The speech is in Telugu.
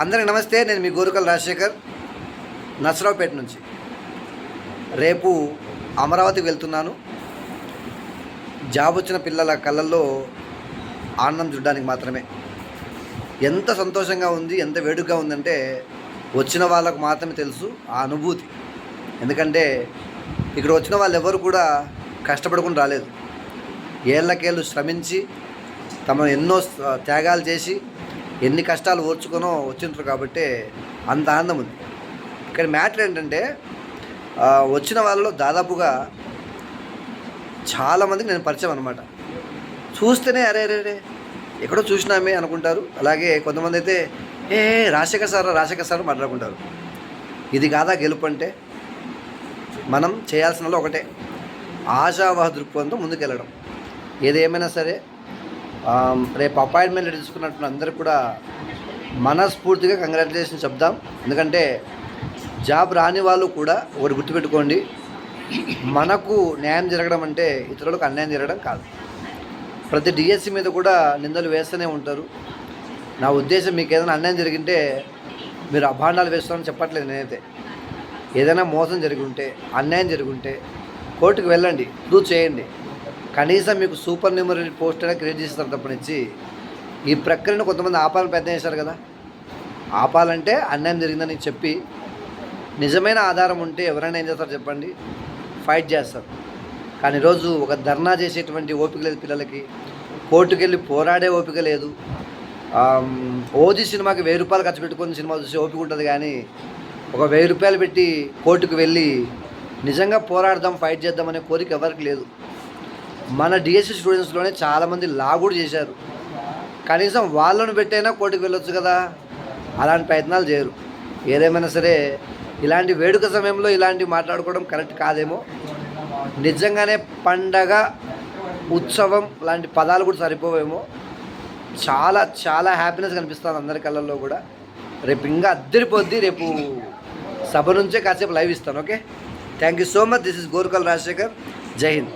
అందరికి నమస్తే నేను మీ గోరుకల్ రాజశేఖర్ నర్సరావుపేట నుంచి. రేపు అమరావతికి వెళ్తున్నాను. జాబ్ వచ్చిన పిల్లల కళ్ళల్లో ఆనందం చూడడానికి మాత్రమే. ఎంత సంతోషంగా ఉంది ఎంత వేడుకగా ఉందంటే వచ్చిన వాళ్ళకు మాత్రమే తెలుసు ఆ అనుభూతి. ఎందుకంటే ఇక్కడ వచ్చిన వాళ్ళు ఎవరు కూడా కష్టపడుకుని రాలేదు. ఏళ్ళకేళ్ళు శ్రమించి తమ ఎన్నో త్యాగాలు చేసి ఎన్ని కష్టాలు ఓర్చుకునో వచ్చింటారు కాబట్టి అంత ఆనందం ఉంది. ఇక్కడ మ్యాటర్ ఏంటంటే వచ్చిన వాళ్ళలో దాదాపుగా చాలామందికి నేను పరిచయం అనమాట చూస్తేనే అరే అరే అరే ఎక్కడో చూసినామే అనుకుంటారు. అలాగే కొంతమంది అయితే ఏ రాజశేఖర్ సార్ రాజశేఖర్ సార్ మాట్లాడుకుంటారు. ఇది కాదా గెలుపు అంటే మనం చేయాల్సిన ఒకటే. ఆశావాహ దృక్పథంతో ముందుకెళ్ళడం. ఏదేమైనా సరే రేపు అపాయింట్మెంట్ తీసుకున్నట్టు అందరూ కూడా మనస్ఫూర్తిగా కంగ్రాచులేషన్ చెప్దాం. ఎందుకంటే జాబ్ రాని వాళ్ళు కూడా ఒకటి గుర్తుపెట్టుకోండి మనకు న్యాయం జరగడం అంటే ఇతరులకు అన్యాయం జరగడం కాదు. ప్రతి డిఎస్సి మీద కూడా నిందలు వేస్తూనే ఉంటారు. నా ఉద్దేశం మీకు ఏదైనా అన్యాయం జరిగింటే మీరు అభాండాలు వేస్తామని చెప్పట్లేదు నేనైతే. ఏదైనా మోసం జరిగి ఉంటే అన్యాయం జరిగి ఉంటే కోర్టుకు వెళ్ళండి ప్రూవ్ చేయండి. కనీసం మీకు సూపర్ న్యూమరీ పోస్ట్ అయినా క్రియేట్ చేస్తారు తప్పనించి ఈ ప్రక్రియను కొంతమంది ఆపాలని ప్రయత్నం చేశారు కదా. ఆపాలంటే అన్యాయం జరిగిందని చెప్పి నిజమైన ఆధారం ఉంటే ఎవరైనా ఏం చేస్తారు చెప్పండి? ఫైట్ చేస్తారు. కానీ ఈరోజు ఒక ధర్నా చేసేటువంటి ఓపిక లేదు పిల్లలకి. కోర్టుకు వెళ్ళి పోరాడే ఓపిక లేదు. ఓజీ సినిమాకి వెయ్యి రూపాయలు ఖర్చు పెట్టుకుని సినిమా చూసి ఓపిక ఉంటుంది కానీ ఒక వెయ్యి రూపాయలు పెట్టి కోర్టుకు వెళ్ళి నిజంగా పోరాడదాం ఫైట్ చేద్దాం అనే కోరిక ఎవరికి లేదు. మన డిఎస్సి స్టూడెంట్స్లోనే చాలామంది లా కూడా చేశారు. కనీసం వాళ్ళను పెట్టైనా కోర్టుకు వెళ్ళొచ్చు కదా? అలాంటి ప్రయత్నాలు చేయరు. ఏదేమైనా సరే ఇలాంటి వేడుక సమయంలో ఇలాంటివి మాట్లాడుకోవడం కరెక్ట్ కాదేమో. నిజంగానే పండగ ఉత్సవం లాంటి పదాలు కూడా సరిపోవేమో. చాలా చాలా హ్యాపీనెస్ కనిపిస్తుంది అందరి కళ్ళల్లో కూడా. రేపు ఇంకా అద్దరిపోద్ది. రేపు సభ నుంచే కాసేపు లైవ్ ఇస్తాను okay thank you so much this is గోరుకల్ Rajasekhar జై హింద్